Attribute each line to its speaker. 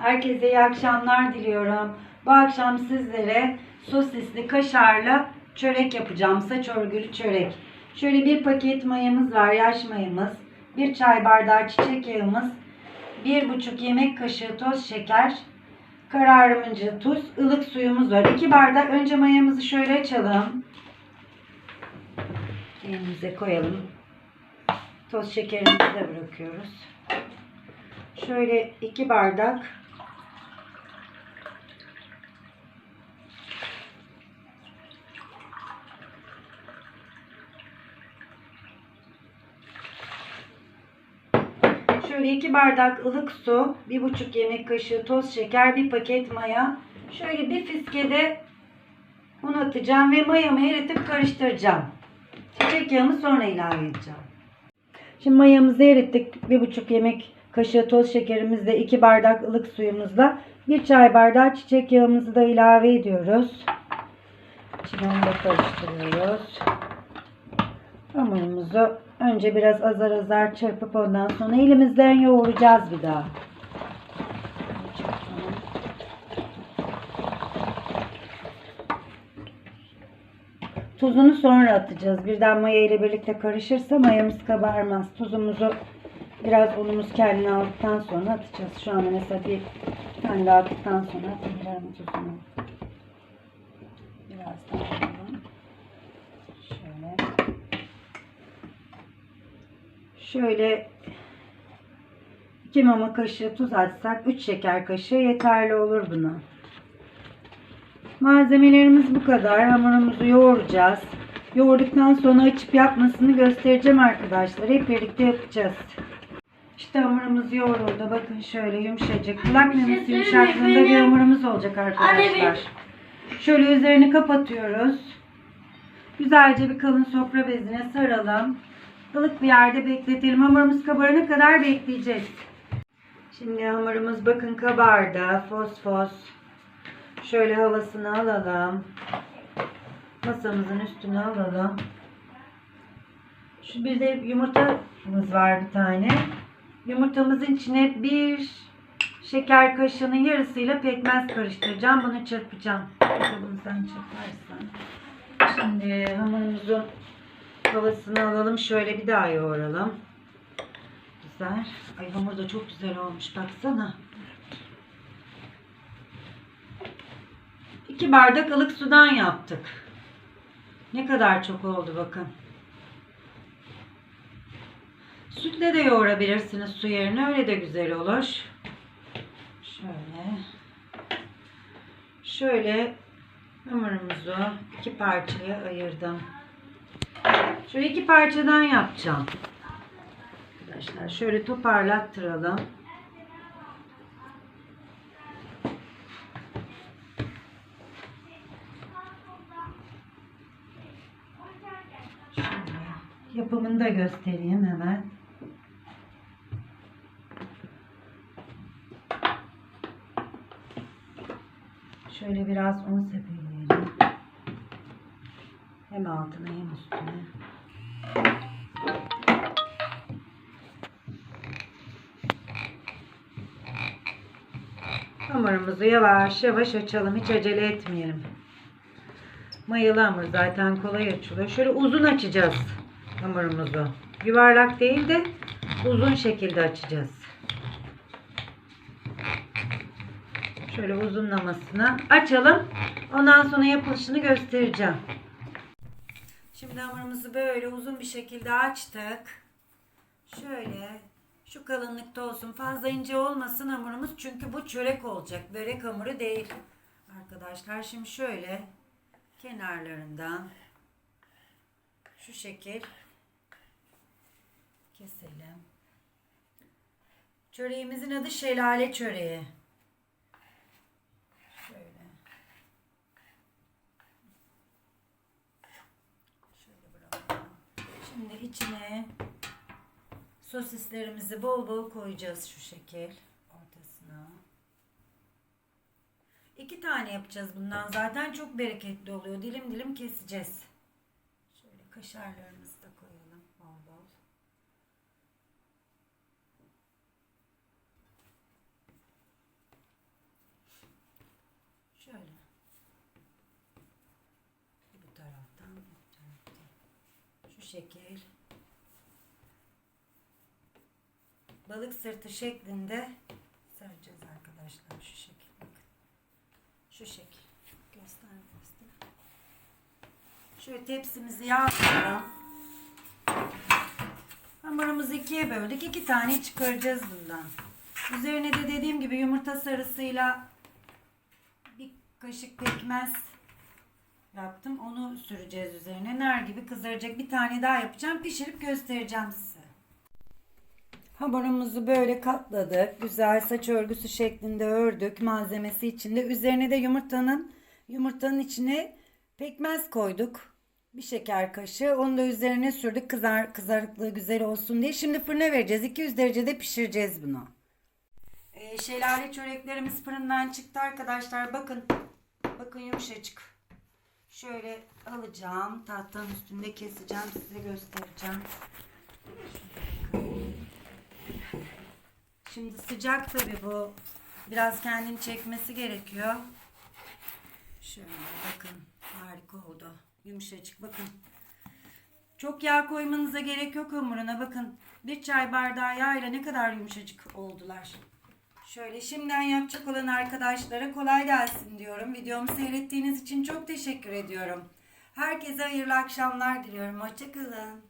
Speaker 1: Herkese iyi akşamlar diliyorum. Bu akşam sizlere sosisli kaşarlı çörek yapacağım. Saç örgülü çörek. Şöyle bir paket mayamız var. Yaş mayamız. Bir çay bardağı çiçek yağımız. Bir buçuk yemek kaşığı toz şeker. Kararımınca tuz. ılık suyumuz var. İki bardak. Önce mayamızı şöyle açalım. Elimize koyalım. Toz şekerimizi de bırakıyoruz. Şöyle iki bardak Şöyle iki bardak ılık su, bir buçuk yemek kaşığı toz şeker, bir paket maya. Şöyle bir fiskede un atacağım ve mayamı eritip karıştıracağım. Çiçek yağımı sonra ilave edeceğim. Şimdi mayamızı erittik. Bir buçuk yemek kaşığı toz şekerimizle, iki bardak ılık suyumuzla, bir çay bardağı çiçek yağımızı da ilave ediyoruz. Şimdi onu da karıştırıyoruz. Hamurumuzu önce biraz azar azar çırpıp ondan sonra elimizden yoğuracağız bir daha. Tuzunu sonra atacağız. Birden maya ile birlikte karışırsa mayamız kabarmaz. Tuzumuzu biraz unumuz kendini aldıktan sonra atacağız. Şu anda mesela bir tane daha attıktan sonra atabilirim tuzunu. Biraz daha alalım. Şöyle. Şöyle 2 mama kaşığı tuz atsak 3 şeker kaşığı yeterli olur buna. Malzemelerimiz bu kadar. Hamurumuzu yoğuracağız. Yoğurduktan sonra açıp yapmasını göstereceğim arkadaşlar. Hep birlikte yapacağız. İşte hamurumuz yoğruldu. Bakın şöyle yumuşacık. Kulak memesi yumuşaklığında bir hamurumuz olacak arkadaşlar. Şöyle üzerini kapatıyoruz. Güzelce bir kalın sofra bezine saralım. Ilık bir yerde bekletelim. Hamurumuz kabarana kadar bekleyeceğiz. Şimdi hamurumuz bakın kabardı. Fos fos. Şöyle havasını alalım. Masamızın üstüne alalım. Şu bir de yumurtamız var bir tane. Yumurtamızın içine bir şeker kaşığının yarısıyla pekmez karıştıracağım. Bunu çırpacağım. Bunu sen çırparsan. Şimdi hamurumuzun havasını alalım. Şöyle bir daha yoğuralım. Güzel. Ay hamur da çok güzel olmuş. Baksana. 2 bardak ılık sudan yaptık. Ne kadar çok oldu bakın. Sütle de yoğurabilirsiniz su yerine. Öyle de güzel olur. Şöyle. Şöyle hamurumuzu iki parçaya ayırdım. Şöyle iki parçadan yapacağım. Arkadaşlar şöyle toparlattıralım. Yapımını da göstereyim hemen. Şöyle biraz un sepeleyelim. Hem altına hem üstüne. Hamurumuzu yavaş yavaş açalım. Hiç acele etmeyelim. Mayalı hamur zaten kolay açılıyor. Şöyle uzun açacağız hamurumuzu. Yuvarlak değil de uzun şekilde açacağız. Şöyle uzunlamasına açalım. Ondan sonra yapılışını göstereceğim. Hamurumuzu böyle uzun bir şekilde açtık. Şöyle şu kalınlıkta olsun. Fazla ince olmasın hamurumuz. Çünkü bu çörek olacak. Börek hamuru değil. Arkadaşlar şimdi şöyle kenarlarından şu şekil keselim. Çöreğimizin adı şelale çöreği. içine sosislerimizi bol bol koyacağız şu şekil ortasına. İki tane yapacağız bundan. Zaten çok bereketli oluyor. Dilim dilim keseceğiz. Şöyle kaşarlarımızı da koyalım bol bol. Şöyle. Bu taraftan, bu taraftan. Şu şekil. Balık sırtı şeklinde saracağız arkadaşlar şu şekil. Bakın. Şu şekil. Göster göster. Şöyle tepsimizi yağlayalım. Hamurumuzu ikiye böldük. İki tane çıkaracağız bundan. Üzerine de dediğim gibi yumurta sarısıyla bir kaşık pekmez yaptım. Onu süreceğiz üzerine. Nar gibi kızaracak. Bir tane daha yapacağım. Pişirip göstereceğim size. Hamurumuzu böyle katladık. Güzel saç örgüsü şeklinde ördük. Malzemesi içinde. Üzerine de yumurtanın yumurtanın içine pekmez koyduk. Bir şeker kaşığı. Onu da üzerine sürdük. Kızar, kızarıklığı güzel olsun diye. Şimdi fırına vereceğiz. 200 derecede pişireceğiz bunu. Ee, şelale çöreklerimiz fırından çıktı arkadaşlar. Bakın. Bakın yumuşacık. Şöyle alacağım. Tahtanın üstünde keseceğim. Size göstereceğim. Şimdi sıcak tabi bu. Biraz kendini çekmesi gerekiyor. Şöyle bakın. Harika oldu. Yumuşacık bakın. Çok yağ koymanıza gerek yok hamuruna. Bakın bir çay bardağı yağ ile ne kadar yumuşacık oldular. Şöyle şimdiden yapacak olan arkadaşlara kolay gelsin diyorum. Videomu seyrettiğiniz için çok teşekkür ediyorum. Herkese hayırlı akşamlar diliyorum. Hoşçakalın.